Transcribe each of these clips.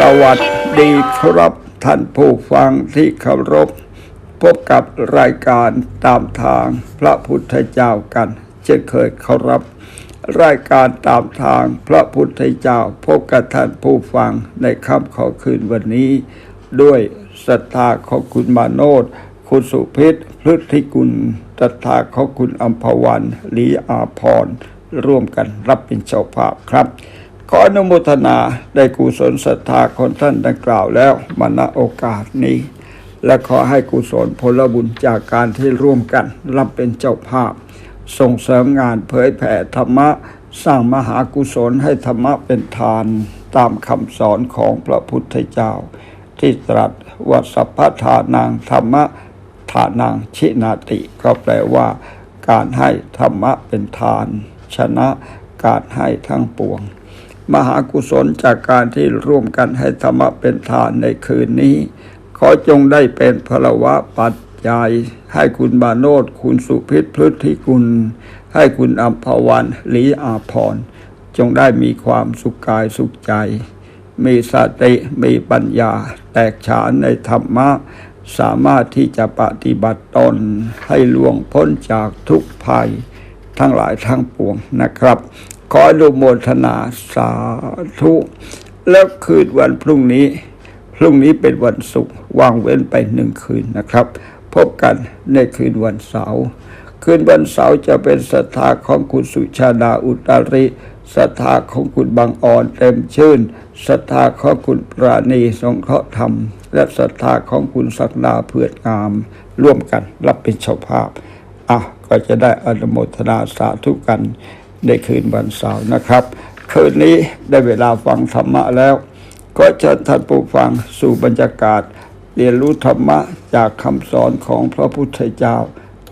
สวัสดีครับท่านผู้ฟังที่เคารพ พบกับรายการตามทางพระพุทธเจ้ากันเช่นเคยเคารพรายการตามทางพระพุทธเจ้าพบกับท่านผู้ฟังในค่ำขอคืนวันนี้ ด้วยศรัทธาของคุณมาโนดคุณสุพิษพฤทธิกุลศรัทธาของคุณอัมพวันลีอาพรร่วมกันรับเป็นเจ้าภาพครับ ขออนุโมทนาได้กุศลศรัทธาของท่านดังกล่าวแล้วมาณโอกาสนี้ และขอให้กุศลผลบุญจากการที่ร่วมกัน รับเป็นเจ้าภาพ ส่งเสริมงานเผยแผ่ธรรมะ สร้างมหากุศลให้ธรรมะเป็นทานตามคำสอนของพระพุทธเจ้า ที่ตรัสว่าสัพพทานังธรรมะทานังชินาติ ก็แปลว่า การให้ธรรมะเป็นทาน ชนะการให้ทั้งปวง มหากุศลจากการที่ร่วมกันให้ธรรมะเป็นทานในคืนนี้ ขอจงได้เป็นพลวะปัจจัย ให้คุณบาโนดคุณสุพิษพฤทธิกุลให้คุณอัมพวันหลีอาพร จงได้มีความสุขกายสุขใจ มีสติมีปัญญา แตกฉานในธรรมะ สามารถที่จะปฏิบัติตน ให้ล่วงพ้นจากทุกภัย ทั้งหลายทั้งปวงนะครับ ขออนุโมทนาสาธุ แล้วคืนวันพรุ่งนี้ พรุ่งนี้เป็นวันศุกร์วางเว้นไปหนึ่งคืนนะครับ พบกันในคืนวันเสาร์คืนวันเสาร์จะเป็นศรัทธาของคุณสุชาดาอุตริศรัทธาของคุณบางอ่อนเต็มชื่นศรัทธาของคุณปราณีสงเคราะห์ธรรม และศรัทธาของคุณศักดาเผือดงาม ร่วมกันรับเป็นเจ้าภาพอะก็จะได้อนุโมทนาสาธุกัน ในคืนวันเสาร์นะครับ คืนนี้ได้เวลาฟังธรรมะแล้ว ก็เชิญท่านผู้ฟังสู่บรรยากาศ เรียนรู้ธรรมะจากคำสอนของพระพุทธเจ้า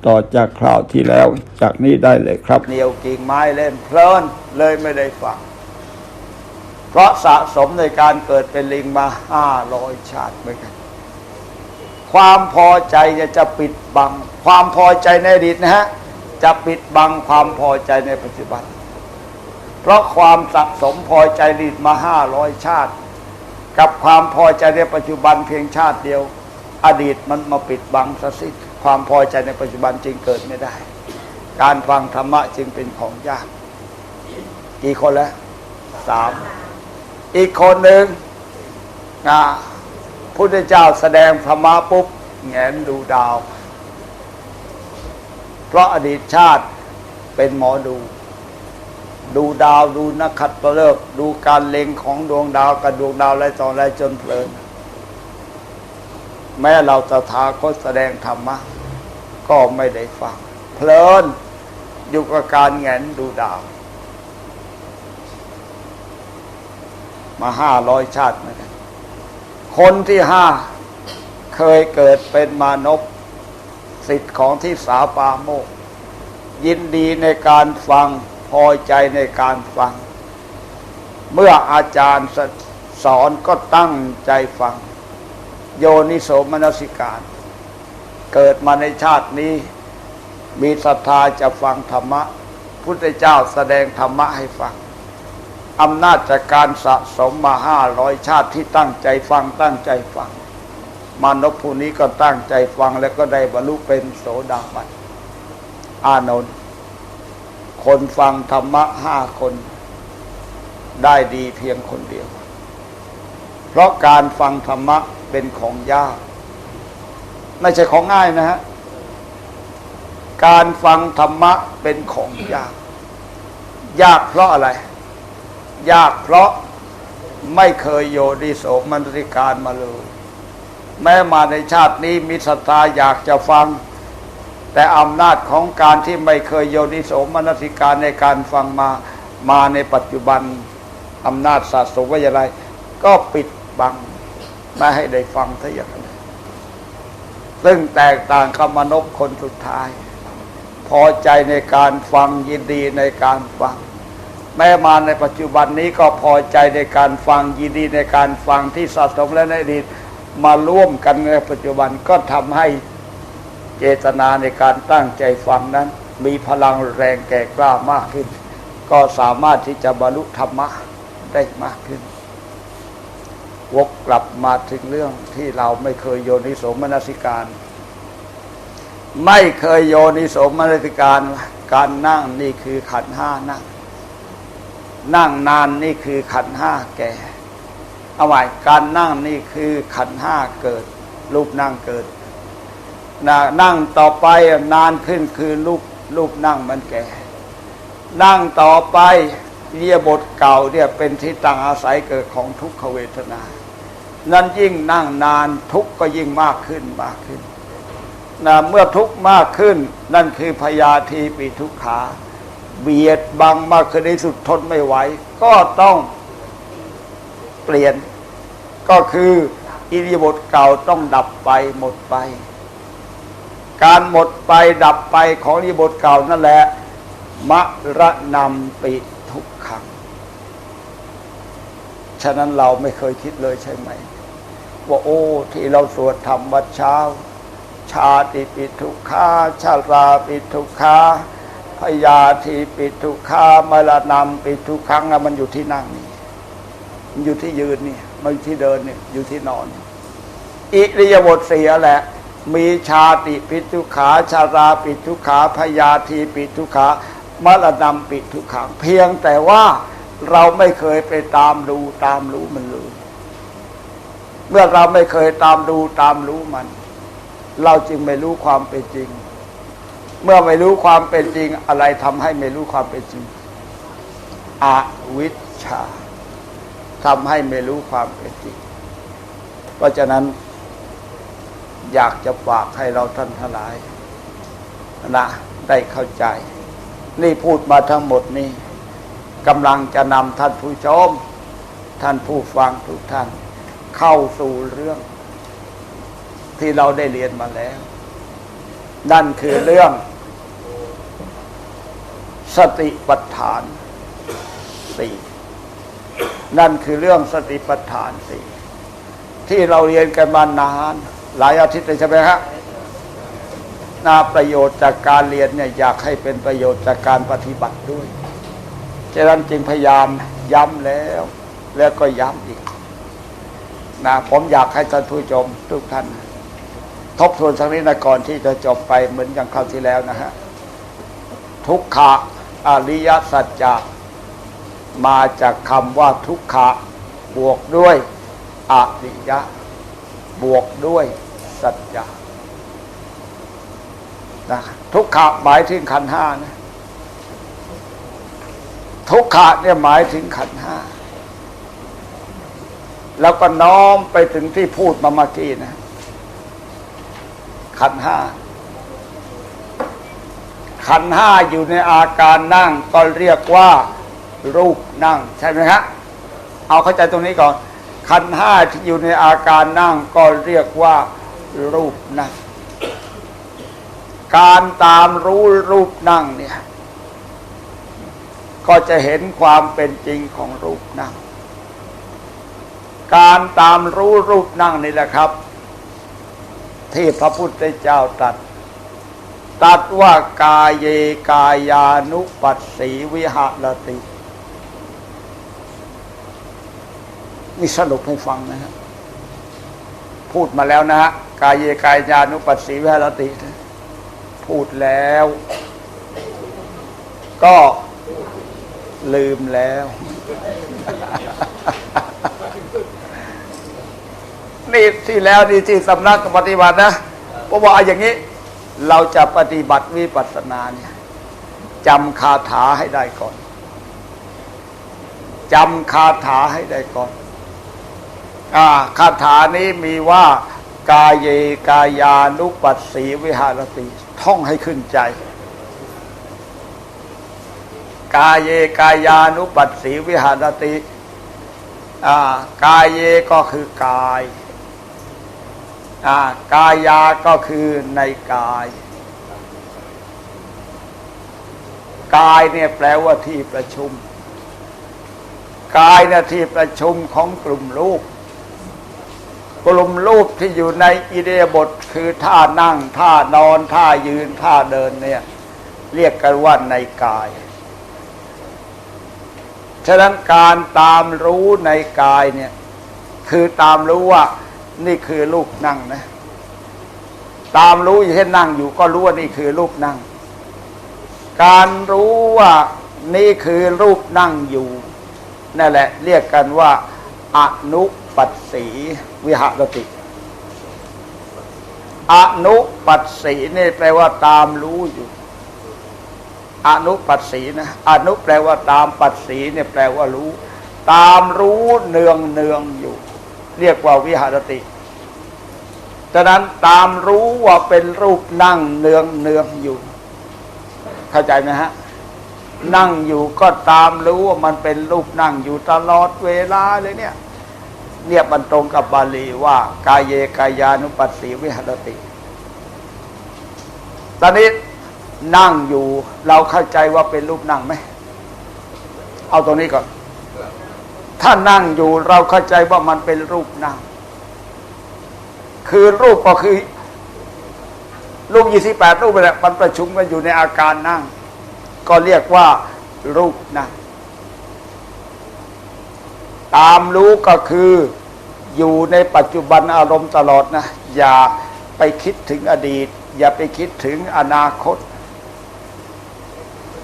ต่อจากคราวที่แล้วจากนี้ได้เลยครับเหนียวกิ่งไม้เล่นเพลินเลยไม่ได้ฟัง เพราะสะสมในการเกิดเป็นลิงมาห้าร้อยชาติเหมือนกันความพอใจจะปิดบัง ความพอใจในอดีตนะฮะ จะปิดบังความพอใจในปัจจุบัน เพราะความสะสมพอใจอดีตมาห้าร้อยชาติ กับความพอใจในปัจจุบันเพียงชาติเดียว อดีตมันมาปิดบังซะสิความพอใจในปัจจุบันจึงเกิดไม่ได้ การฟังธรรมะจึงเป็นของยาก กี่คนแล้วสามอีกคนหนึ่งอ่าพุทธเจ้าแสดงธรรมะปุ๊บแงนดูดาว เพราะอดีตชาติเป็นหมอดู ดูดาวดูนักขัตฤกษ์ดูการเล็งของดวงดาวกับดวงดาวอะไรต่ออะไรจนเพลิน แม้เราตถาคตแสดงธรรมะ ก็ไม่ได้ฟัง เพลินอยู่กับการแงนดูดาว มาห้าร้อยชาติเหมือนกันคนที่ห้าเคยเกิดเป็นมานพ สิทธิ์ของที่สาปาโมก ยินดีในการฟังพอใจในการฟัง เมื่ออาจารย์สอนก็ตั้งใจฟัง โยนิโสมนสิการ เกิดมาในชาตินี้ มีศรัทธาจะฟังธรรมะ พุทธเจ้าแสดงธรรมะให้ฟังอำนาจจากการสะสมมาห้าร้อยชาติที่ตั้งใจฟังตั้งใจฟัง มานพผู้นี้ก็ตั้งใจฟังแล้วก็ได้บรรลุเป็นโสดาบันอานนท์คนฟังธรรมะห้าคน ได้ดีเพียงคนเดียว เพราะการฟังธรรมะเป็นของยาก ไม่ใช่ของง่ายนะฮะ การฟังธรรมะเป็นของยาก ยากเพราะอะไร ยากเพราะไม่เคยโยนิโสมนสิการมาเลย แม้มาในชาตินี้มีศรัทธาอยากจะฟัง แต่อำนาจของการที่ไม่เคยโยนิโสมนสิการในการฟังมามาในปัจจุบันอำนาจสะสมว่าอย่างไร ก็ปิดบังไม่ให้ได้ฟังซะอย่างนั้นซึ่งแตกต่างกับมนพคนสุดท้าย พอใจในการฟังยินดีในการฟัง แม้มาในปัจจุบันนี้ก็พอใจในการฟังยินดีในการฟังที่สะสมและในอดีต มาร่วมกันในปัจจุบันก็ทำให้เจตนาในการตั้งใจฟังนั้น มีพลังแรงแก่กล้ามากขึ้น ก็สามารถที่จะบรรลุธรรมะได้มากขึ้น วกกลับมาถึงเรื่องที่เราไม่เคยโยนิโสมนสิการ ไม่เคยโยนิโสมนสิการการนั่งนี่คือขันห้านั่งนั่งนานนี่คือขันห้าแก่ เอาไว้การนั่งนี่คือขันห้าเกิด รูปนั่งเกิดนะนั่งต่อไปนานขึ้นคือรูปรูปนั่งมันแก่ นั่งต่อไปเรียบทเก่าเนี่ยเป็นที่ตั้งอาศัยเกิดของทุกขเวทนา นั้นยิ่งนั่งนานทุกก็ยิ่งมากขึ้นมากขึ้นนะเมื่อทุกมากขึ้น นั่นคือพยาธีปีทุกขา เบียดบังมากขึ้นในสุดทนไม่ไหว ก็ต้อง เปลี่ยน ก็คืออิริยาบถเก่าต้องดับไปหมดไป การหมดไปดับไปของอิริยาบถเก่านั่นแหละมะระนำปิทุกขัง ฉะนั้นเราไม่เคยคิดเลยใช่ไหม ว่าโอ้ที่เราสวดธรรมวัดเช้า ชาติปิทุกขาชาราปิทุกขาพยาธิปิทุกขามรณะปิทุกขังมันอยู่ที่นั่งนี่มัน อยู่ที่ยืนนี่มันอยู่ที่เดินนี่อยู่ที่นอน อิริยาบถเสียแหละ มีชาติปิทุขาชาราปิทุขาพยาธิปิทุขามรณะปิทุขังเพียงแต่ว่าเราไม่เคยไปตามดูตามรู้มันเลย เมื่อเราไม่เคยตามดูตามรู้มัน เราจึงไม่รู้ความเป็นจริง เมื่อไม่รู้ความเป็นจริงอะไรทำให้ไม่รู้ความเป็นจริงอวิชชา ทำให้ไม่รู้ความเป็นจริง เพราะฉะนั้นอยากจะฝากให้เราท่านทั้งหลายนะได้เข้าใจ นี่พูดมาทั้งหมดนี้กำลังจะนำท่านผู้ชม ท่านผู้ฟังทุกท่าน เข้าสู่เรื่อง ที่เราได้เรียนมาแล้ว นั่นคือเรื่อง สติปัฏฐานสี่ นั่นคือเรื่องสติปัฏฐานสี่ที่เราเรียนกันมานาน หลายอาทิตย์เลยใช่ไหมครับนาประโยชน์จากการเรียนเนี่ยอยากให้เป็นประโยชน์จากการปฏิบัติด้วยฉะนั้นจึงพยายามย้ำแล้ว แล้วก็ย้ำอีกนะผมอยากให้ท่านผู้ชมทุกท่าน ทบทวนสักนิดนะก่อนที่จะจบไปเหมือนอย่างคราวที่แล้วนะฮะทุกขะอริยสัจจะ มาจากคำว่าทุกขะ บวกด้วยอริยะ บวกด้วยสัจจะนะทุกขะหมายถึงขันห้านะทุกขะเนี่ยหมายถึงขันห้าแล้วก็น้อมไปถึงที่พูดมาเมื่อกี้นะ ขันห้าขันห้าอยู่ในอาการนั่งก็เรียกว่า รูปนั่งใช่ไหมฮะเอาเข้าใจตรงนี้ก่อน ขันห้าที่อยู่ในอาการนั่งก็เรียกว่ารูปนั่งการตามรู้รูปนั่งเนี่ย ก็จะเห็นความเป็นจริงของรูปนั่ง การตามรู้รูปนั่งนี่แหละครับ ที่พระพุทธเจ้าตรัสตรัสว่ากายเยกายานุปัสสีวิหารติ นี่สรุปให้ฟังนะฮะพูดมาแล้วนะฮะกายเยกายานุปัสสีวิหรติ พูดแล้ว ก็ลืมแล้ว นี่ที่แล้วนี่ที่สำนักปฏิบัตินะเพราะว่าอาอย่างนี้ เราจะปฏิบัติวิปัสสนาเนี่ยจำคาถาให้ได้ก่อนจำคาถาให้ได้ก่อน คาถานี้มีว่ากายเยกายานุปัสสีวิหารติ ท่องให้ขึ้นใจ กายเยกายานุปัสสีวิหารติกายเยก็คือกายกายาก็คือในกาย กายเนี่ยแปลว่าที่ประชุม กายเนี่ยที่ประชุมของกลุ่มรูป กลุ่มรูปที่อยู่ในอิเดียบทคือท่านั่งท่านอนท่ายืนท่าเดินเนี่ย เรียกกันว่าในกาย ฉะนั้นการตามรู้ในกายเนี่ย คือตามรู้ว่า นี่คือรูปนั่งนะ ตามรู้อย่างเช่นนั่งอยู่ก็รู้ว่านี่คือรูปนั่ง การรู้ว่านี่คือรูปนั่งอยู่นั่นแหละ เรียกกันว่าอนุ ปัสสีวิหรติ อนุปัสสีนี่แปลว่าตามรู้อยู่ อนุปัสสีนะอนุแปลว่าตามปัสสีเนี่ยแปลว่ารู้ ตามรู้เนืองเนืองอยู่ เรียกว่าวิหรติฉะนั้นตามรู้ว่าเป็นรูปนั่งเนืองเนืองอยู่ เข้าใจไหมฮะนั่งอยู่ก็ตามรู้ว่ามันเป็นรูปนั่งอยู่ตลอดเวลาเลยเนี่ย เนี่ยมันตรงกับบาลีว่ากายเยกายานุปัสสีวิหารติ ตอนนี้นั่งอยู่เราเข้าใจว่าเป็นรูปนั่งไหม เอาตรงนี้ก่อน ถ้านั่งอยู่เราเข้าใจว่ามันเป็นรูปนั่ง คือรูปก็คือ รูปยี่สิบแปดรูปแหละมันประชุมกันอยู่ในอาการนั่ง ก็เรียกว่ารูปนั่ง ตามรู้ก็คืออยู่ในปัจจุบันอารมณ์ตลอดนะ อย่าไปคิดถึงอดีต อย่าไปคิดถึงอนาคต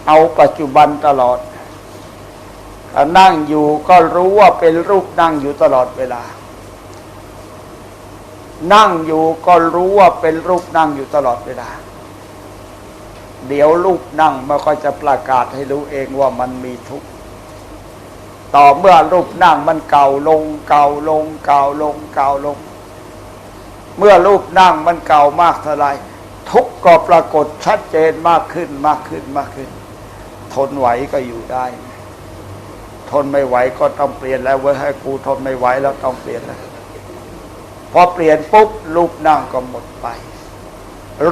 เอาปัจจุบันตลอดนั่งอยู่ก็รู้ว่าเป็นรูปนั่งอยู่ตลอดเวลา นั่งอยู่ก็รู้ว่าเป็นรูปนั่งอยู่ตลอดเวลา เดี๋ยวรูปนั่งมันก็จะประกาศให้รู้เองว่ามันมีทุกข์ ต่อเมื่อรูปนั่งมันเก่าลง เก่าลง เก่าลง เก่าลง เมื่อรูปนั่งมันเก่ามากเท่าไรทุกข์ก็ปรากฏชัดเจนมากขึ้นมากขึ้นมากขึ้น ทนไหวก็อยู่ได้ ทนไม่ไหวก็ต้องเปลี่ยนแล้วเว้ยให้กูทนไม่ไหวแล้วต้องเปลี่ยนแล้วพอเปลี่ยนปุ๊บรูปนั่งก็หมดไป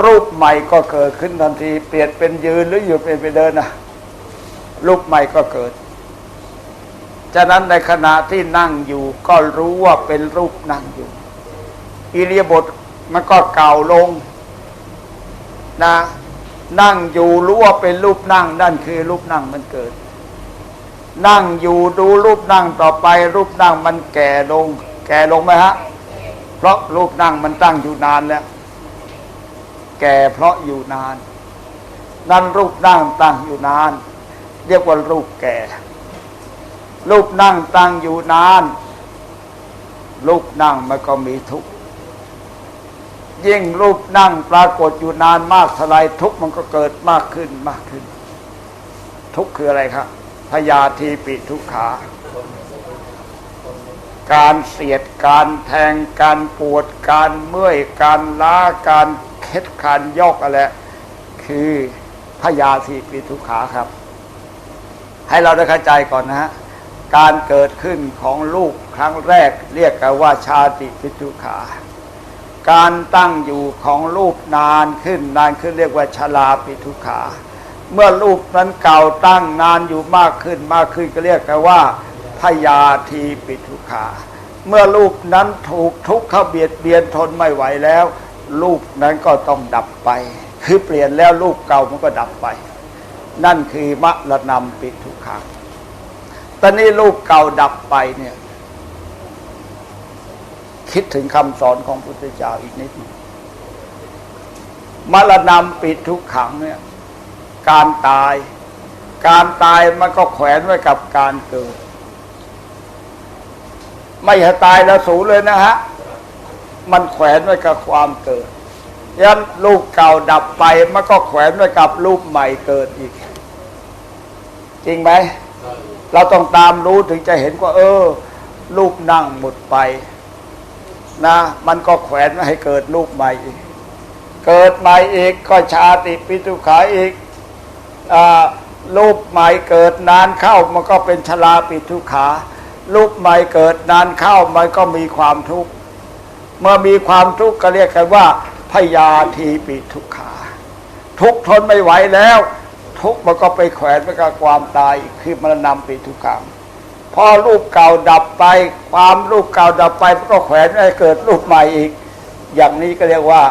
รูปใหม่ก็เกิดขึ้นทันที เปลี่ยนเป็นยืนหรืออยู่เป็นไปเดินนะรูปใหม่ก็เกิด ฉะนั้นในขณะที่นั่งอยู่ก็รู้ว่าเป็นรูปนั่งอยู่ อิเลียาบทมันก็เก่าลงนะนั่งอยู่รู้ว่าเป็นรูปนั่งนั่นคือรูปนั่งมันเกิด นั่งอยู่ดูรูปนั่งต่อไป รูปนั่งมันแก่ลง แก่ลงไหมฮะ เพราะรูปนั่งมันตั้งอยู่นานแล้ว แก่เพราะอยู่นาน นั่นรูปนั่งตั้งอยู่นาน เรียกว่ารูปแก่ รูปนั่งตั้งอยู่นานรูปนั่งมันก็มีทุกข์ยิ่งรูปนั่งปรากฏอยู่นานมากเท่าไรทุกข์มันก็เกิดมากขึ้นมากขึ้น ทุกข์คืออะไรครับพยาธีปิทุกขา การเสียดการแทงการปวดการเมื่อยการล้าการเค็ดการยอกอะไรคือพยาธีปิทุกขาครับ ให้เราได้เข้าใจก่อนนะฮะ การเกิดขึ้นของลูกครั้งแรกเรียกกันว่าชาติปิทุขา การตั้งอยู่ของรูปนานขึ้นนานขึ้นเรียกว่าชลาปิทุขา เมื่อรูปนั้นเก่าตั้งนานอยู่มากขึ้นมากขึ้นก็เรียกกันว่าพยาธีปิทุขา เมื่อรูปนั้นถูกทุกข์เข้าเบียดเบียนทนไม่ไหวแล้ว รูปนั้นก็ต้องดับไป คือเปลี่ยนแล้วรูปเก่ามันก็ดับไป นั่นคือมะระนำปิทุขัง ตอนนี้รูปเก่าดับไปเนี่ย คิดถึงคำสอนของพุทธเจ้าอีกนิดนึงมรณะปิดทุกขังเนี่ย การตาย การตายมันก็แขวนไว้กับการเกิด ไม่ให้ตายแล้วสูญเลยนะฮะ มันแขวนไว้กับความเกิดยันรูปเก่าดับไปมันก็แขวนไว้กับรูปใหม่เกิดอีก จริงไหม เราต้องตามรู้ถึงจะเห็นว่า เออ รูปนั่งหมดไป นะ มันก็แขวนไว้ให้เกิดรูปใหม่อีกเกิดใหม่อีกก็ชาติปิทุขาอีกอรูปใหม่เกิดนานเข้ามันก็เป็นชลาปิทุขารูปใหม่เกิดนานเข้ามันก็มีความทุกข์เมื่อมีความทุกข์ก็เรียกกันว่าพยาธีปิทุขา ทุกทนไม่ไหวแล้ว ทุกข์มันก็ไปแขวนไปกับความตายคือมันนำไปทุกขังพอรูปเก่าดับไป ความรูปเก่าดับไปมันก็แขวนให้เกิดรูปใหม่อีก อย่างนี้ก็เรียกว่า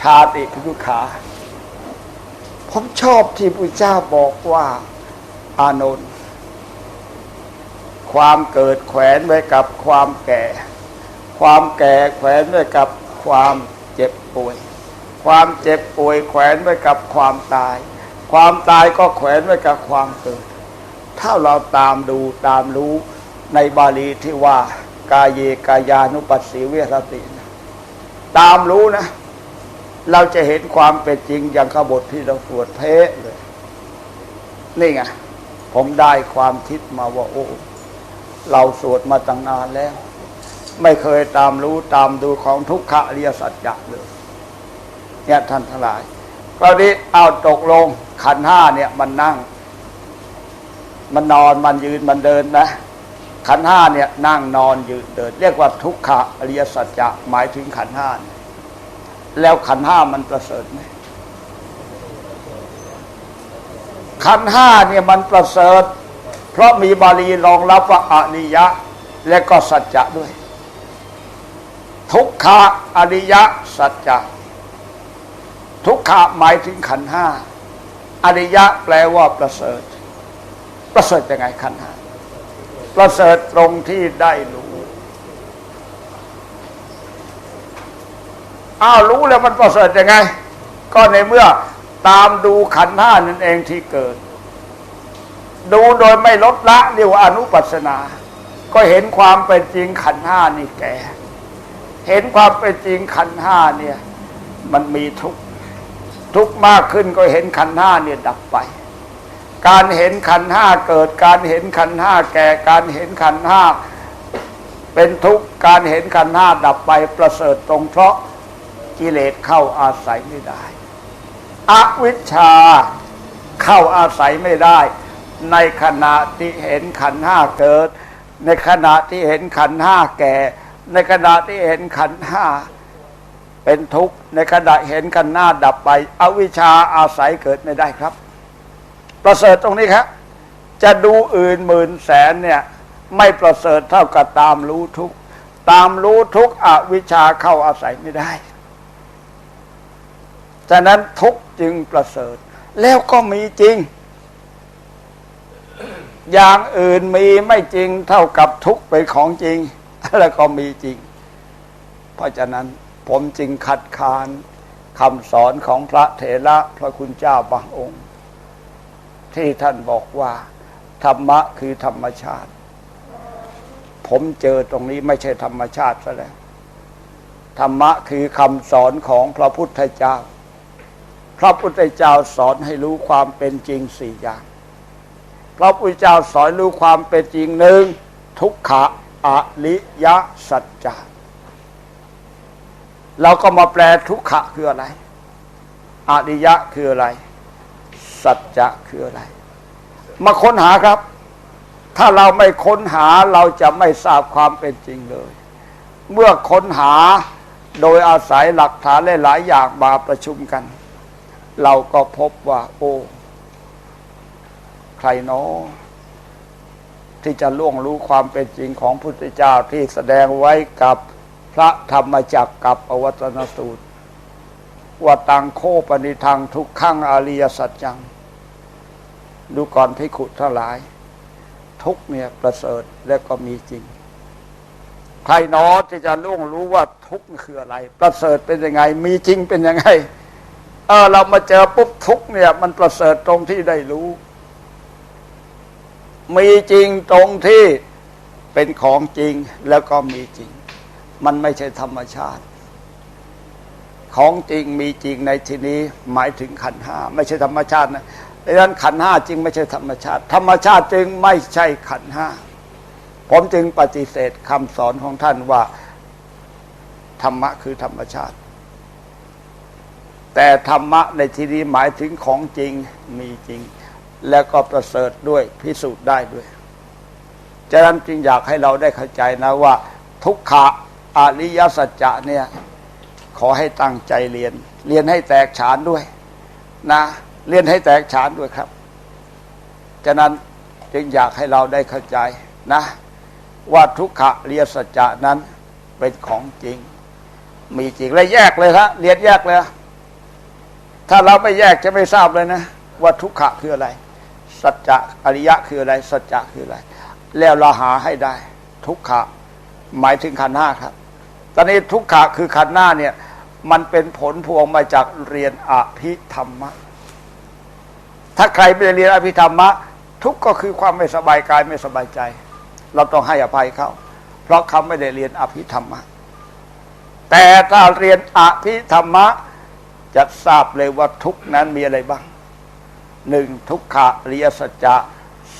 ชาติพิทุขาผมชอบที่พระเจ้าบอกว่าอานนท์ความเกิดแขวนไว้กับความแก่ ความแก่แขวนไว้กับความเจ็บป่วย ความเจ็บป่วยแขวนไว้กับความตาย ความตายก็แขวนไว้กับความเกิด ถ้าเราตามดูตามรู้ในบาลีที่ว่ากายเยกายานุปัสสีเวรตินะตามรู้นะ เราจะเห็นความเป็นจริงอย่างขบทที่เราสวดเพะเลย นี่ไงผมได้ความคิดมาว่าโอ้เราสวดมาตั้งนานแล้ว ไม่เคยตามรู้ตามดูของทุกขะอริยสัจจะเลย เนี่ยท่านทั้งหลายคราวนี้เอาตกลงขันห้าเนี่ยมันนั่ง มันนอนมันยืนมันเดินนะ ขันห้าเนี่ยนั่งนอนยืนเดิน เรียกว่าทุกขะอริยสัจจะหมายถึงขันห้าแล้วขันห้ามันประเสริฐไหมขันห้าเนี่ยมันประเสริฐ เพราะมีบาลีรองรับว่าอริยะ และก็สัจจะด้วย ทุกขะอริยสัจจะ ทุกขะหมายถึงขันห้าอริยะแปลว่าประเสริฐ ประเสริฐยังไงขันห้าประเสริฐตรงที่ได้รู้อ้าวรู้แล้วมันประเสริฐยังไง ก็ในเมื่อตามดูขันห้านั่นเองที่เกิด ดูโดยไม่ลดละเรียกว่าอนุปัสสนา ก็เห็นความเป็นจริงขันห้านี่แก่ เห็นความเป็นจริงขันห้าเนี่ย มันมีทุกข์ ทุกข์มากขึ้นก็เห็นขันห้าเนี่ยดับไป การเห็นขันห้าเกิด การเห็นขันห้าแก่การเห็นขันห้าเป็นทุกข์การเห็นขันห้าดับไปประเสริฐตรงเพราะกิเลสเข้าอาศัยไม่ได้อวิชชาเข้าอาศัยไม่ได้ ในขณะที่เห็นขันห้าเกิด ในขณะที่เห็นขันห้าแก่ ในขณะที่เห็นขันห้า เป็นทุกข์ในขณะเห็นขันหน้าดับไป อวิชชาอาศัยเกิดไม่ได้ครับ ประเสริฐตรงนี้ครับ จะดูอื่นหมื่นแสนเนี่ยไม่ประเสริฐเท่ากับตามรู้ทุกตามรู้ทุกอวิชชาเข้าอาศัยไม่ได้ ฉะนั้นทุกจึงประเสริฐ แล้วก็มีจริง อย่างอื่นมีไม่จริงเท่ากับทุกเป็นของจริง แล้วก็มีจริง เพราะฉะนั้น ผมจึงคัดค้านคำสอนของพระเถระพระคุณเจ้าบางองค์ ที่ท่านบอกว่า ธรรมะคือธรรมชาติ ผมเจอตรงนี้ไม่ใช่ธรรมชาติซะแล้วธรรมะคือคำสอนของพระพุทธเจ้า พระพุทธเจ้าสอนให้รู้ความเป็นจริงสี่อย่าง พระพุทธเจ้าสอนรู้ความเป็นจริงหนึ่งทุกขะอริยสัจจะ เราก็มาแปลทุกขะคืออะไรอริยะคืออะไร สัจจะคืออะไร มาค้นหาครับ ถ้าเราไม่ค้นหาเราจะไม่ทราบความเป็นจริงเลย เมื่อค้นหาโดยอาศัยหลักฐานหลาย ๆ อย่างมาประชุมกัน เราก็พบว่า โอ้ใครเนาะที่จะล่วงรู้ความเป็นจริงของพุทธเจ้าที่แสดงไว้กับ พระธรรมจักรกับอวัตนสูตรว่าตังโคปนิทังทุกขังอริยสัจจัง ดูก่อนพิขุทั้งหลาย ทุกเนี่ยประเสริฐและก็มีจริง ใครนอที่จะล่วงรู้ว่าทุกคืออะไร ประเสริฐเป็นยังไง มีจริงเป็นยังไงเออเรามาเจอปุ๊บทุกเนี่ย มันประเสริฐตรงที่ได้รู้ มีจริงตรงที่เป็นของจริงแล้วก็มีจริง มันไม่ใช่ธรรมชาติ ของจริงมีจริงในที่นี้หมายถึงขันห้าไม่ใช่ธรรมชาตินะดังนั้นขันห้าจึงไม่ใช่ธรรมชาติ ธรรมชาติจึงไม่ใช่ขันห้าผมจึงปฏิเสธคำสอนของท่านว่า ธรรมะคือธรรมชาติ แต่ธรรมะในที่นี้หมายถึงของจริงมีจริง แล้วก็ประเสริฐด้วยพิสูจน์ได้ด้วยฉะนั้นจึงอยากให้เราได้เข้าใจนะว่า ทุกขะ อริยสัจจะเนี่ยขอให้ตั้งใจเรียน เรียนให้แตกฉานด้วยนะเรียนให้แตกฉานด้วยครับฉะนั้นจึงอยากให้เราได้เข้าใจนะ ว่าทุกขะเรียสัจจะนั้นเป็นของจริง มีจริงและแยกเลยครับเรียนแยกเลย ถ้าเราไม่แยกจะไม่ทราบเลยนะ ว่าทุกขะคืออะไร สัจจะอริยะคืออะไร สัจจะคืออะไร แล้วเราหาให้ได้ ทุกขะหมายถึงขันธ์ห้าครับ ตอนนี้ทุกขะคือขันธ์หน้าเนี่ย มันเป็นผลพวงมาจากเรียนอภิธรรมะ ถ้าใครไม่ได้เรียนอภิธรรมะ ทุกก็คือความไม่สบายกายไม่สบายใจ เราต้องให้อภัยเขาเพราะเขาไม่ได้เรียนอภิธรรมะ แต่ถ้าเรียนอภิธรรมะ จะทราบเลยว่าทุกนั้นมีอะไรบ้างหนึ่งทุกขะอริยสัจจะ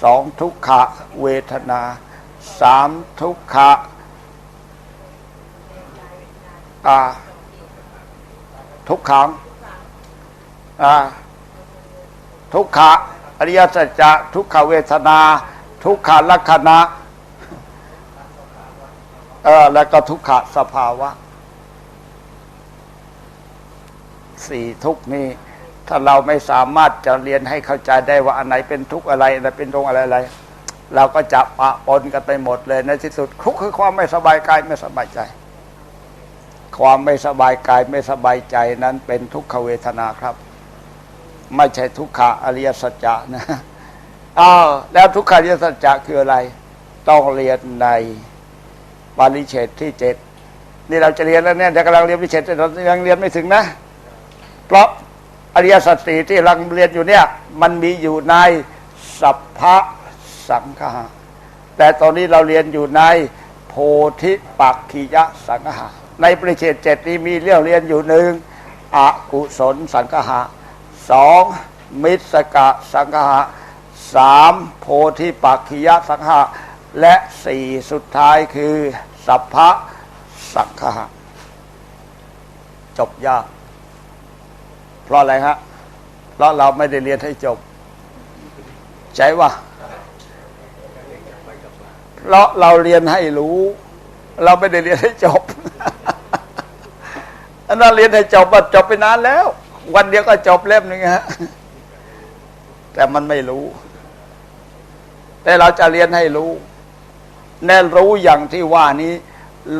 สองทุกขะเวทนาสามทุกขะ อ่า ทุกขังอ่าทุกขะอริยสัจจะทุกขเวทนา ทุกขลักษณะเออแล้วก็ทุกขะสภาวะสี่ทุกนี้ ถ้าเราไม่สามารถจะเรียนให้เข้าใจได้ว่าอันไหนเป็นทุกอะไรอันไหนเป็นตรงอะไรอะไร เราก็จะปะปนกันไปหมดเลยในที่สุดทุกคือความไม่สบายกายไม่สบายใจ ความไม่สบายกายไม่สบายใจนั้นเป็นทุกขเวทนาครับ ไม่ใช่ทุกขะอริยสัจจะนะอ้าวแล้วทุกขอริยสัจจะคืออะไร ต้องเรียนในปาริเชตที่เจ็ดนี่เราจะเรียนแล้วเนี่ยจะกำลังเรียนปาริเชตแต่เรายังเรียนไม่ถึงนะ เพราะอริยสัจสี่ที่เราเรียนอยู่เนี่ย มันมีอยู่ในสัพพะสังฆะแต่ตอนนี้เราเรียนอยู่ในโพธิปักขิยะสังฆะ ในปริเชตเจ็ดนี้มีเรื่องเรียนอยู่หนึ่งอกุศลสังฆะสองมิสกะสังฆะสามโพธิปักขิยสังฆะและสี่สุดท้ายคือ สัพพะสังฆะจบยาก เพราะอะไรฮะ เพราะเราไม่ได้เรียนให้จบ ใช่ว่าเพราะเราเรียนให้รู้ เราไม่ได้เรียนให้จบ อันนั้นเรียนให้จบจบไปนานแล้ว วันเดียวก็จบเล่มหนึ่งฮะแต่มันไม่รู้ แต่เราจะเรียนให้รู้ แน่รู้อย่างที่ว่านี้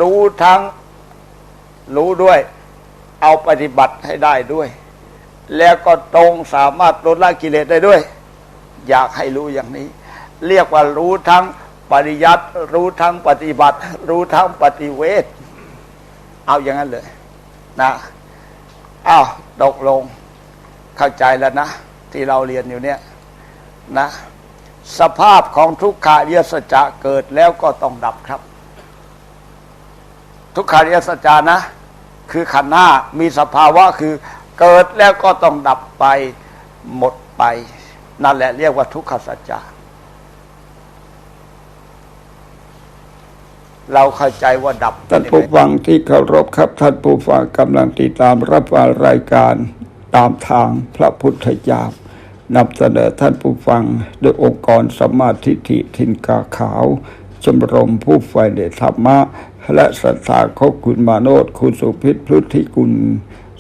รู้ทั้งรู้ด้วย เอาปฏิบัติให้ได้ด้วย แล้วก็ตรงสามารถลดละกิเลสได้ด้วย อยากให้รู้อย่างนี้ เรียกว่ารู้ทั้งปริยัติรู้ทั้งปฏิบัติ รู้ทั้งปฏิเวทเอาอย่างนั้นเลย นะอ้าวตกลงเข้าใจแล้วนะ ที่เราเรียนอยู่เนี่ยนะ สภาพของทุกขาริยสัจะเกิดแล้วก็ต้องดับครับ ทุกขาริยสัจานะ คือขันธ์หน้ามีสภาวะคือเกิดแล้วก็ต้องดับไปหมดไป นั่นแหละเรียกว่าทุกขสัจจะ เราเข้าใจว่าดับท่านผู้ฟังที่เคารพครับท่านผู้ฟังกำลังติดตามรับฟังรายการตามทางพระพุทธเจ้านำเสนอท่านผู้ฟังโดยองค์กรสมาธิฐิทินกาขาวชมรมผู้ใฝ่ในธรรมะ และศรัทธาของคุณมาโนดคุณสุพิษพลุทธิกุล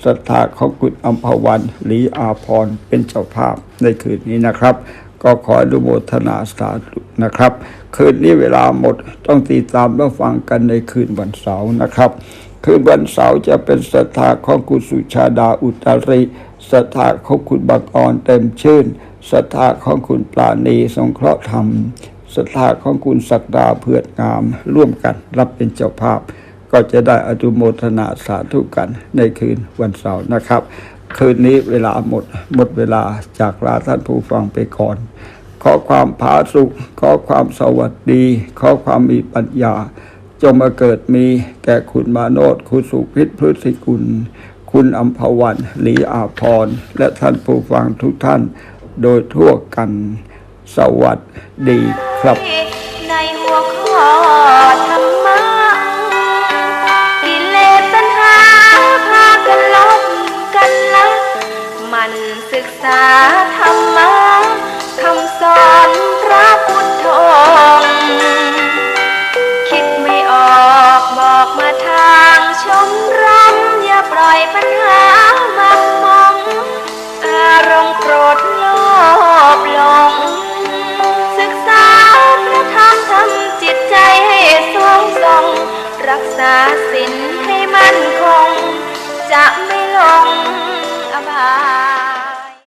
ศรัทธาของคุณอัมพวันหลีอาพรเป็นเจ้าภาพในคืนนี้นะครับ ก็ขออนุโมทนาสาธุนะครับ คืนนี้เวลาหมดต้องติดตามรับฟังกันในคืนวันเสาร์นะครับ คืนวันเสาร์จะเป็นศรัทธาของคุณสุชาดาอุตริศรัทธาของคุณบังออนเต็มชื่นศรัทธาของคุณปราณีสงเคราะห์ธรรมศรัทธาของคุณศักดาเพื่อดงาม ร่วมกันรับเป็นเจ้าภาพ ก็จะได้อนุโมทนาสาธุกันในคืนวันเสาร์นะครับ คืนนี้เวลาหมดหมดเวลาจากลาท่านผู้ฟังไปก่อน ขอความผาสุกขอความสวัสดี ขอความมีปัญญา จงมาเกิดมีแก่คุณมาโนดคุณสุพิษพฤติกุล คุณอัมพวันหลีอาพร และท่านผู้ฟังทุกท่านโดยทั่วกันสวัสดีครับ ในหัวข้อธรรมะกิเลสตัณหาพากันลบกันละมันศึกษาธรรมะ คำสอนพระพุทธองค์คิดไม่ออกบอกมาทางชมรมอย่าปล่อยปัญหามักมองอารมณ์โกรธโลภหลงศึกษาพระธรรมทำจิตใจให้สวงทรงรักษาศีลให้มั่นคง จะไม่หลงอบาย